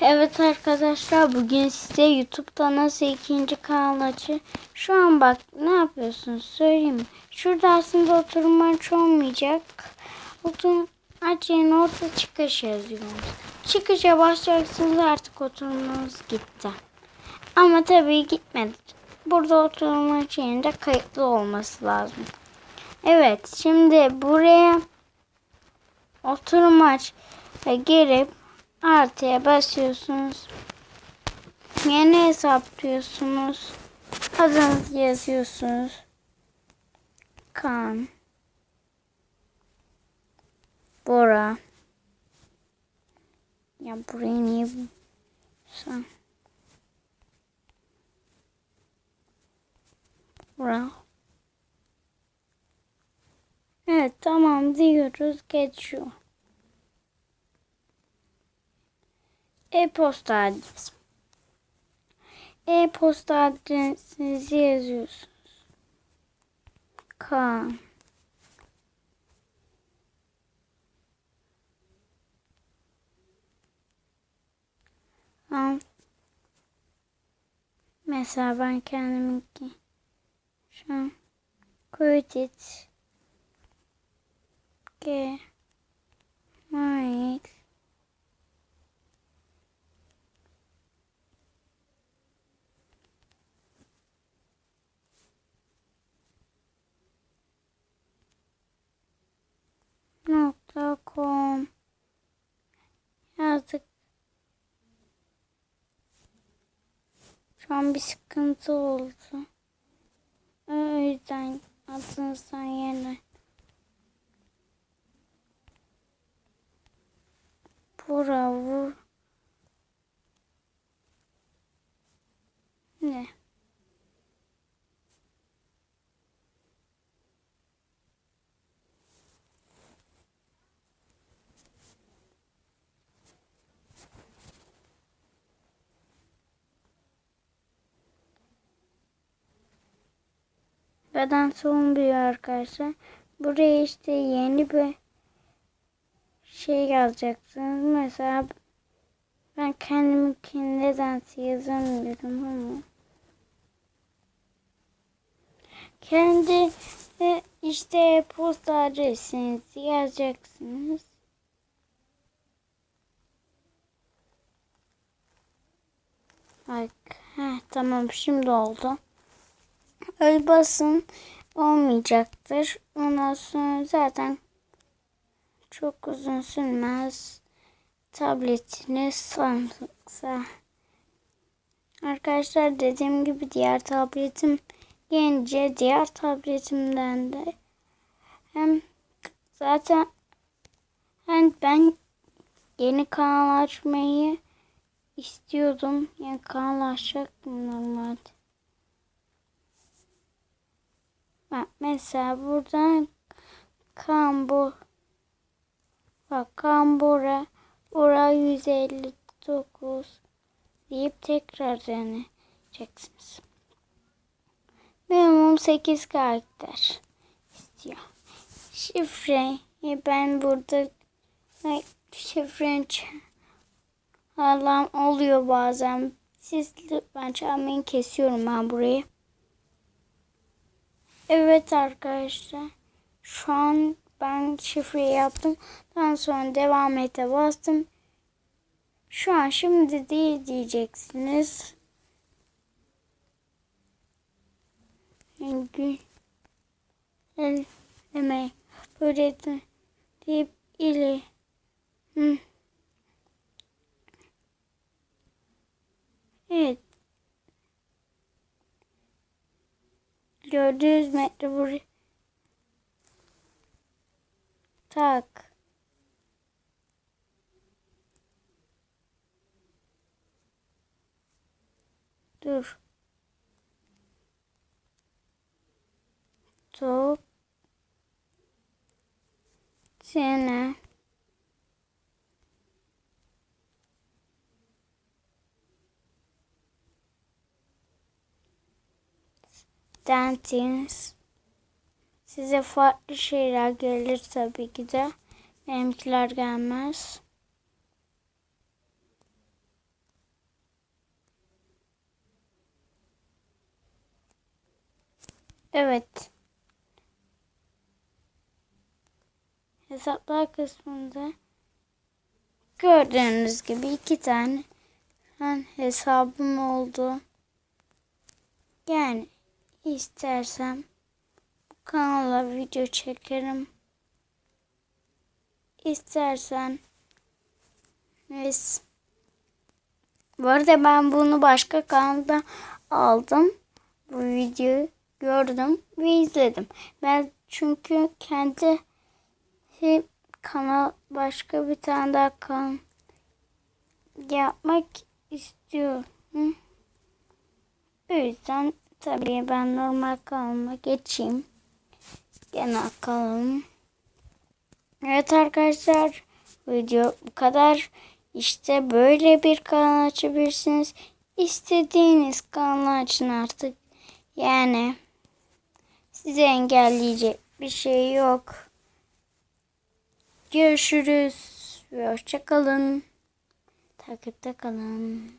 Evet arkadaşlar bugün size YouTube'da nasıl ikinci kanal açı. Şu an bak ne yapıyorsunuz söyleyeyim mi? Şurada aslında oturum aç olmayacak. Oturum aç orada çıkış yazıyoruz. Çıkışa basacaksınız artık oturumunuz gitti. Ama tabii gitmedi. Burada oturum aç yerinde kayıtlı olması lazım. Evet şimdi buraya oturum aç girip artıya basıyorsunuz. Yeni hesaplıyorsunuz. Adınızı yazıyorsunuz. Kan. Bora. Ya burayı niye sen? Bora. Evet tamam diyoruz geçiyor. E-posta adresi. E-posta adresinizi yazıyorsunuz. Kaan. Mesela ben kendiminki şu an Kuytit G Mail Şu an bir sıkıntı oldu. O yüzden adınızdan yerine Bura vur. Ne? Beden sonluyor arkadaşlar. Buraya işte yeni bir şey yazacaksınız. Mesela ben kendiminkini nedense yazamıyorum ama kendi işte posta adresinizi yazacaksınız. Bak, heh, tamam şimdi oldu. Öyle basın olmayacaktır. Ondan sonra zaten çok uzun sürmez. Tabletiniz sandıksa. Arkadaşlar dediğim gibi diğer tabletim gelince diğer tabletimden de hem zaten hem ben yeni kanal açmayı istiyordum. Yani kanal açacaktım normalde. Bak mesela buradan kan bu bak kan bura ora 159 deyip tekrar deneyeceksiniz. Minimum 8 karakter istiyor. Şifreyi ben burada şifrenin alan oluyor bazen. Siz lütfen çalmayın kesiyorum ben burayı. Evet arkadaşlar. Şu an ben şifreyi yaptım. Daha sonra devam ete bastım. Şu an şimdi değil diyeceksiniz. Çünkü el emeği de deyip ile Hı. Evet. Gördüğünüz metre buraya. Tak. Dur. Top. Sene. dentiniz. Size farklı şeyler gelir tabii ki de. Benimkiler gelmez. Evet. Hesaplar kısmında gördüğünüz gibi iki tane hesabım oldu. Yani istersem bu kanala video çekerim. İstersen biz bu arada ben bunu başka kanalda aldım. Bu videoyu gördüm ve izledim. Ben çünkü kendi hep kanal başka bir tane daha kanal yapmak istiyorum. O yüzden tabii ben normal kanalıma geçeyim. Genel kanalım. Evet arkadaşlar video bu kadar. İşte böyle bir kanal açabilirsiniz. İstediğiniz kanal açın artık. Yani sizi engelleyecek bir şey yok. Görüşürüz ve hoşçakalın. Takipte kalın.